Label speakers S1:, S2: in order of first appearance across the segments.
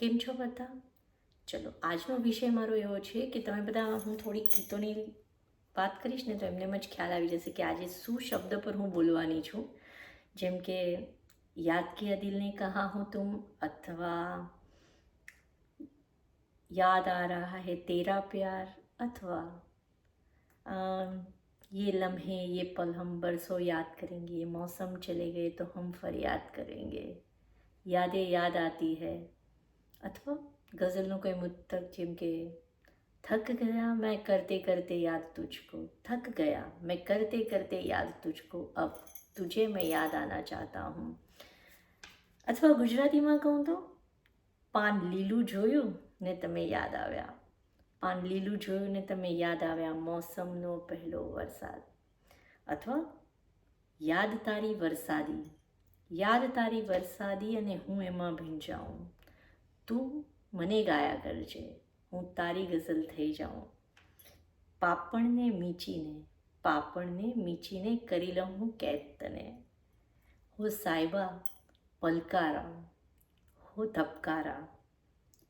S1: કેમ છો બધા ચલો આજનો વિષય મારો એવો છે કે તમે બધા હું થોડીક ગીતોની વાત કરીશ ને તો એમને એમ જ ખ્યાલ આવી જશે કે આજે શું શબ્દ પર હું બોલવાની છું જેમ કે યાદ કિયા દિલને કહા હું તુમ અથવા યાદ આ રહા હૈ તેરા પ્યાર અથવા અમ, ये लम्हे ये पल हम बरसों याद करेंगे ये मौसम चले गए तो हम फरियाद करेंगे યાદે યાદ આતી હૈ અથવા ગઝલનું કોઈ મુતક જેમ કે, થક ગયા મેં કરતે કરતે યાદ તુજકો, થક ગયા મેં કરતે કરતે યાદ તુજકો, અબ તુજે મેં યાદ આના ચાહતા હું. અથવા ગુજરાતીમાં કહું તો, પાન લીલું જોયું ને તમે યાદ આવ્યા. પાન લીલું જોયું ને તમે યાદ આવ્યા મોસમનો પહેલો વરસાદ. અથવા, યાદ તારી વરસાદી, યાદ તારી વરસાદી અને હું એમાં ભીંજાઉં. તું મને ગાયા કરજે હું તારી ગઝલ થઈ જાઉં. પાપણને મીચીને પાપણને મીચીને કરી લઉં હું કેદ તને. હો સાહેબા પલકારા હો ધબકારા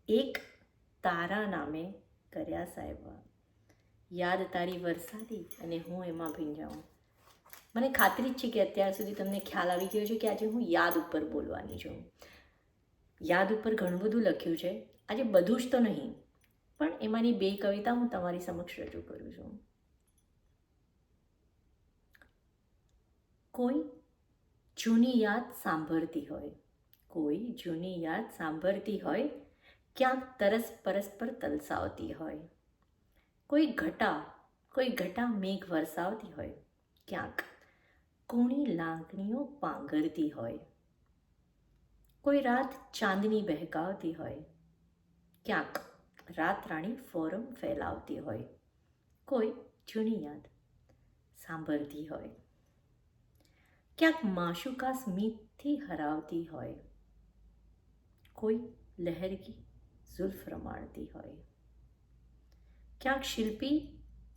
S1: એક તારા નામે કર્યા સાહેબા યાદ તારી વરસાદી અને હું એમાં ભીંજાઉં. મને ખાતરી જ છે કે અત્યાર સુધી તમને ખ્યાલ આવી ગયો છે કે આજે હું યાદ ઉપર બોલવાની છું. યાદ ઉપર ઘણું બધું લખ્યું છે. આજે બધું જ તો નહીં, પણ એમાંની બે કવિતા હું તમારી સમક્ષ રજૂ કરું છું. કોઈ જૂની યાદ સાંભળતી હોય, કોઈ જૂની યાદ સાંભળતી હોય, ક્યાંક તરસ પરસ્પર તલસાવતી હોય, કોઈ ઘટા કોઈ ઘટા મેઘ વરસાવતી હોય, ક્યાંક કોણી લાગણીઓ પાંગરતી હોય કોઈ રાત ચાંદની બહેકાવતી હોય, ક્યાંક રાતરાણી ફોરમ ફેલાવતી હોય, કોઈ જૂની યાદ સાંભળતી હોય, ક્યાંક માશુકા સ્મિતથી હરાવતી હોય, કોઈ લહેરગી ઝુલ્ફ રમાડતી હોય, ક્યાંક શિલ્પી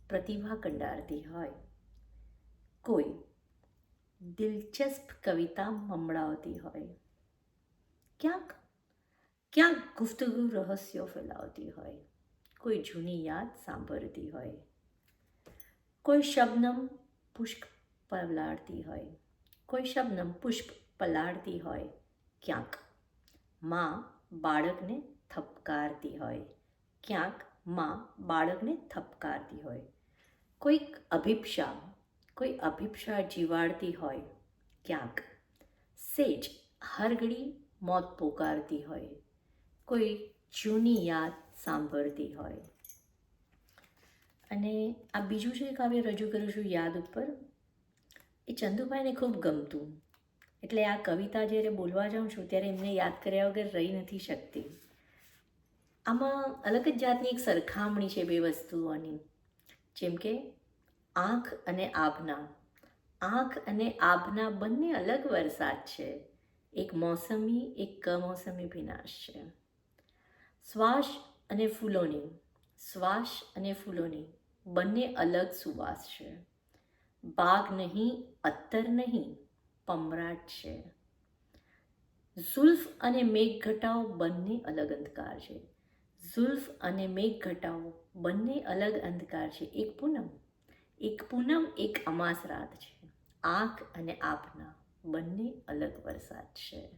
S1: પ્રતિભા કંડારતી હોય, કોઈ દિલચસ્પ કવિતા મમડાવતી હોય ક્યાંક ક્યાંક ગુફ્તગુ રહસ્યો ફેલાવતી હોય. કોઈ જૂની યાદ સાંભળતી હોય. કોઈ શબનમ પુષ્પ પલાળતી હોય. કોઈ શબનમ પુષ્પ પલાળતી હોય. ક્યાંકમાં બાળકને થપકારતી હોય. ક્યાંકમાં બાળકને થપકારતી હોય. કોઈક અભિપ્સા, કોઈ અભિપ્સા જીવાડતી હોય. ક્યાંક સેજ હરઘડી મોત પોકારતી હોય. કોઈ જૂની યાદ સાંભળતી હોય. અને આ બીજું જે કાવ્ય રજૂ કરું છું યાદ ઉપર, એ ચંદુભાઈને ખૂબ ગમતું. એટલે આ કવિતા જ્યારે બોલવા જાઉં છું, ત્યારે એમને યાદ કર્યા વગર રહી નથી શકતી. આમાં અલગ જ જાતની એક સરખામણી છે બે વસ્તુઓની. જેમ કે, આંખ અને આભના. આંખ અને આભના બંને અલગ વરસાદ છે. એક મોસમી, એક કમોસમી વિનાશ છે. શ્વાસ અને ફૂલોની, શ્વાસ અને ફૂલોની બંને અલગ સુવાસ છે. બાગ નહીં, અત્તર નહીં, પમરાટ છે. ઝુલ્ફ અને મેઘઘટાઓ બંને અલગ અંધકાર છે. ઝુલ્ફ અને મેઘઘટાઓ બંને અલગ અંધકાર છે. એક પૂનમ એક પૂનમ, એક અમાસ રાત છે. આંખ અને આપના. બંને અલગ વરસાદ છે.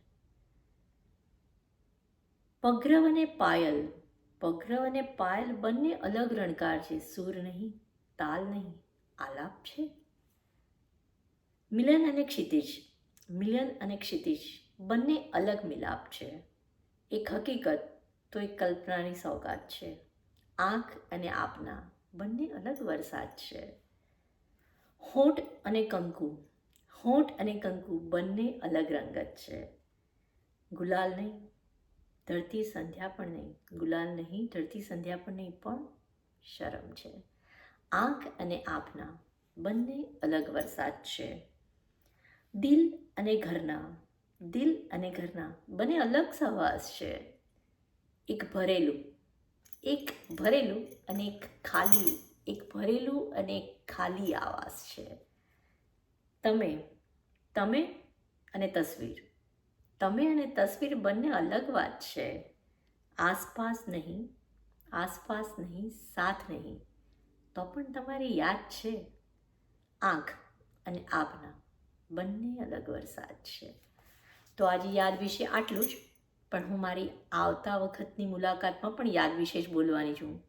S1: પગ્રવ અને પાયલ. પગ્રવ અને પાયલ બંને અલગ રણકાર છે. સૂર નહીં, તાલ નહીં, આલાપ છે. મિલન અને ક્ષિતિજ. મિલન અને ક્ષિતિજ બંને અલગ મિલાપ છે. એક હકીકત તો એક કલ્પનાની સૌગાત છે. આંખ અને આપના બંને અલગ વરસાદ છે. હોઠ અને કંકુ. હોઠ અને કંકુ બંને અલગ રંગત છે. ગુલાલ નહીં, ધરતી સંધ્યા પણ નહીં. ગુલાલ નહીં, ધરતી સંધ્યા પણ નહીં, પણ શરમ છે. આંખ અને આંખના બંને અલગ વરસાદ છે. દિલ અને ઘરના, દિલ અને ઘરના બંને અલગ સહવાસ છે. એક ભરેલું એક ભરેલું અને એક ખાલી, એક ભરેલું અને એક ખાલી આવાસ છે. તમે તમે અને તસવીર. તમે અને તસવીર બંને અલગ વાત છે. આસપાસ નહીં આસપાસ નહીં, સાથ નહીં. તો પણ તમારી યાદ છે. આંખ અને આપના બંને અલગ વરસાદ છે. તો આજે યાદ વિશે આટલું જ, પણ હું મારી આવતા વખતની મુલાકાતમાં પણ યાદ વિશે જ બોલવાની છું.